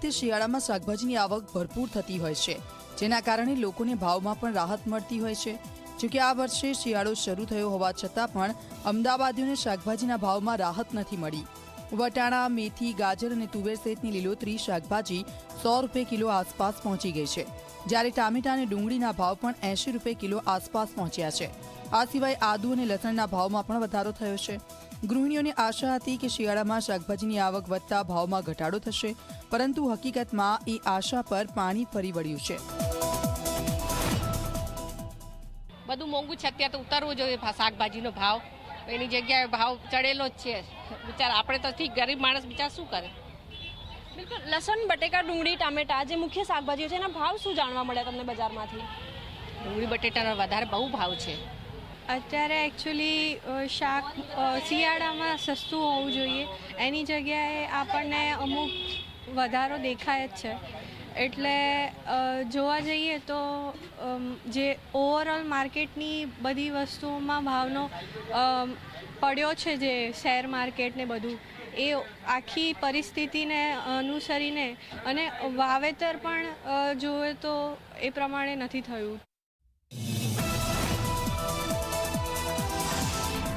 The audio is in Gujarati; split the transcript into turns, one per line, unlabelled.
રીતે શિયાળામાં શાકભાજીની આવક ભરપૂર થતી હોય છે, જેના કારણે લોકોને ભાવમાં પણ રાહત મળતી હોય છે. જોકે આ વર્ષે શિયાળો શરૂ થયો હોવા છતાં પણ અમદાવાદીઓને શાકભાજીના ભાવમાં રાહત નથી મળી. વટાણા, મેથી, ગાજર અને તુવેર સહિતની લીલોતરી શાકભાજી સો રૂપિયા કિલો આસપાસ પહોંચી ગઈ છે. જ્યારે ટામેટા અને ડુંગળીના ભાવ પણ એંશી રૂપિયા કિલો આસપાસ પહોંચ્યા છે. આ સિવાય આદુ અને લસણના ભાવમાં પણ વધારો થયો છે. ગૃહિણીઓને આશા હતી કે શિયાળામાં શાકભાજીની આવક વધતા ભાવમાં ઘટાડો થશે, પરંતુ હકીકતમાં એ આશા પર પાણી ફરી વળ્યું છે.
બધું મોંઘું છે, અત્યારે તો ઉતરવું જોઈએ શાકભાજીનો ભાવ. એની જગ્યાએ ભાવ ચડેલો જ છે. બિચારા, આપણે તો ઠીક, ગરીબ માણસ બિચાર શું કરે?
બિલકુલ. લસણ બટેકા ડુંગળી ટામેટા જે મુખ્ય શાકભાજીઓ છે એના ભાવ શું જાણવા મળ્યા તમને બજારમાંથી?
ડુંગળી બટેટાનો વધારે બહુ ભાવ છે.
અત્યારે એકચ્યુઅલી શાક શિયાળામાં સસ્તું હોવું જોઈએ. એની જગ્યાએ આપણને અમુક વધારો દેખાય જ છે. એટલે જોવા જઈએ તો જે ઓવરઓલ માર્કેટની બધી વસ્તુઓમાં ભાવનો પડ્યો છે જે શેર માર્કેટ ને બધું, એ આખી પરિસ્થિતિને અનુસરીને અને વાવેતર પણ જોવે તો એ પ્રમાણે નથી થયું.